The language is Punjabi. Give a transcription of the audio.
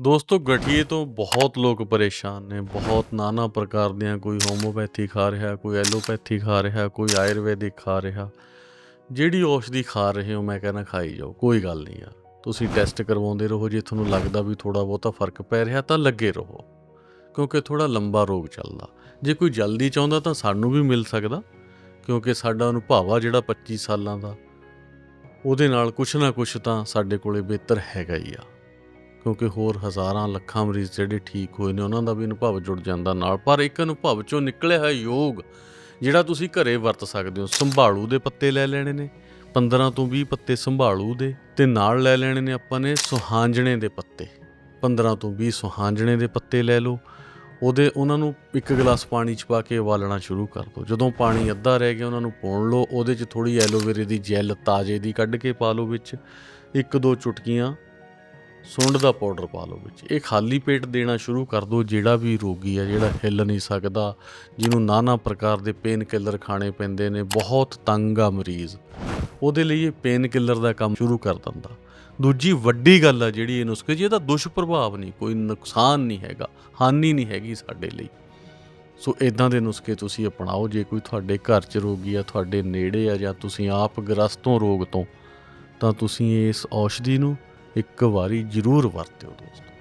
ਦੋਸਤੋ ਗਠੀਏ ਤੋਂ ਬਹੁਤ ਲੋਕ ਪਰੇਸ਼ਾਨ ਨੇ। ਬਹੁਤ ਨਾਨਾ ਪ੍ਰਕਾਰ ਦੀਆਂ ਕੋਈ ਹੋਮੋਪੈਥੀ ਖਾ ਰਿਹਾ, ਕੋਈ ਐਲੋਪੈਥੀ ਖਾ ਰਿਹਾ, ਕੋਈ ਆਯੁਰਵੈਦਿਕ ਖਾ ਰਿਹਾ। ਜਿਹੜੀ ਔਸ਼ਧੀ ਖਾ ਰਹੇ ਹੋ, ਮੈਂ ਕਹਿੰਦਾ ਖਾਈ ਜਾਓ, ਕੋਈ ਗੱਲ ਨਹੀਂ ਯਾਰ। ਤੁਸੀਂ ਟੈਸਟ ਕਰਵਾਉਂਦੇ ਰਹੋ, ਜੇ ਤੁਹਾਨੂੰ ਲੱਗਦਾ ਵੀ ਥੋੜਾ ਬਹੁਤਾ ਫ਼ਰਕ ਪੈ ਰਿਹਾ, ਤਾਂ ਲੱਗੇ ਰਹੋ। ਕਿਉਂਕਿ ਥੋੜਾ ਲੰਬਾ ਰੋਗ ਚੱਲਦਾ। ਜੇ ਕੋਈ ਜਲਦੀ ਚਾਹੁੰਦਾ, ਤਾਂ ਸਾਨੂੰ ਵੀ ਮਿਲ ਸਕਦਾ। ਕਿਉਂਕਿ ਸਾਡਾ ਅਨੁਭਵ ਆ ਜਿਹੜਾ 25 ਸਾਲਾਂ ਦਾ। ਉਹਦੇ ਨਾਲ ਕੁਛ ਨਾ ਕੁਛ ਤਾਂ ਸਾਡੇ ਕੋਲੇ ਬਿਹਤਰ ਹੈਗਾ ਹੀ ਆ। ਕਿਉਂਕਿ ਹੋਰ ਹਜ਼ਾਰਾਂ ਲੱਖਾਂ ਮਰੀਜ਼ ਜਿਹੜੇ ਠੀਕ ਹੋਏ ਨੇ, ਉਹਨਾਂ ਦਾ ਵੀ ਅਨੁਭਵ ਜੁੜ ਜਾਂਦਾ ਨਾਲ। ਪਰ ਇੱਕ ਅਨੁਭਵ ਚੋਂ ਨਿਕਲਿਆ ਹੋਇਆ ਯੋਗ, ਜਿਹੜਾ ਤੁਸੀਂ ਘਰੇ ਵਰਤ ਸਕਦੇ ਹੋ। ਸੰਭਾਲੂ ਦੇ ਪੱਤੇ ਲੈ ਲੈਣੇ ਨੇ 15 ਤੋਂ 20 ਪੱਤੇ ਸੰਭਾਲੂ ਦੇ, ਤੇ ਨਾਲ ਲੈ ਲੈਣੇ ਨੇ ਆਪਾਂ ਨੇ ਸੁਹਾਂਜਣੇ ਦੇ ਪੱਤੇ। 15 ਤੋਂ 20 ਸੁਹਾਂਜਣੇ ਦੇ ਪੱਤੇ ਲੈ ਲਓ, ਉਹਦੇ ਉਹਨਾਂ ਨੂੰ ਇੱਕ ਗਲਾਸ ਪਾਣੀ ਚ ਪਾ ਕੇ ਉਬਾਲਣਾ ਸ਼ੁਰੂ ਕਰ ਦਿਓ ਜਦੋਂ ਪਾਣੀ ਅੱਧਾ ਰਹਿ ਗਿਆ, ਉਹਨਾਂ ਨੂੰ ਪੁਣ ਲਓ, ਉਹਦੇ ਚ ਥੋੜੀ ਐਲੋਵੇਰੇ ਦੀ ਜੈਲ ਤਾਜ਼ੇ ਦੀ ਕੱਢ ਕੇ ਪਾ ਲਓ ਵਿੱਚ। ਇੱਕ ਦੋ ਚੁਟਕੀਆਂ ਸੁੰਡ ਦਾ ਪਾਊਡਰ ਪਾ ਲਓ ਵਿੱਚ। ਇਹ ਖਾਲੀ ਪੇਟ ਦੇਣਾ ਸ਼ੁਰੂ ਕਰ ਦਿਓ, ਜਿਹੜਾ ਵੀ ਰੋਗੀ ਆ, ਜਿਹੜਾ ਹਿੱਲ ਨਹੀਂ ਸਕਦਾ, ਜਿਹਨੂੰ ਨਾਨਾ ਪ੍ਰਕਾਰ ਦੇ ਪੇਨ ਕਿਲਰ ਖਾਣੇ ਪੈਂਦੇ ਨੇ, ਬਹੁਤ ਤੰਗ ਆ ਮਰੀਜ਼। ਉਹਦੇ ਲਈ ਇਹ ਪੇਨ ਕਿਲਰ ਦਾ ਕੰਮ ਸ਼ੁਰੂ ਕਰ ਦਿੰਦਾ। ਦੂਜੀ ਵੱਡੀ ਗੱਲ ਆ ਜਿਹੜੀ ਇਹ ਨੁਸਖੇ, ਜੀ ਇਹਦਾ ਦੁਸ਼ਪ੍ਰਭਾਵ ਨਹੀਂ, ਕੋਈ ਨੁਕਸਾਨ ਨਹੀਂ ਹੈਗਾ, ਹਾਨੀ ਨਹੀਂ ਹੈਗੀ ਸਾਡੇ ਲਈ। ਸੋ ਇਦਾਂ ਦੇ ਨੁਸਖੇ ਤੁਸੀਂ ਅਪਣਾਓ, ਜੇ ਕੋਈ ਤੁਹਾਡੇ ਘਰ 'ਚ ਰੋਗੀ ਆ, ਤੁਹਾਡੇ ਨੇੜੇ ਆ, ਜਾਂ ਤੁਸੀਂ ਆਪ ਗ੍ਰਸਤੋਂ ਰੋਗ ਤੋਂ, ਤਾਂ ਤੁਸੀਂ ਇਸ ਔਸ਼ਧੀ ਨੂੰ ਇੱਕ ਵਾਰੀ ਜ਼ਰੂਰ ਵਰਤਿਓ ਦੋਸਤੋ।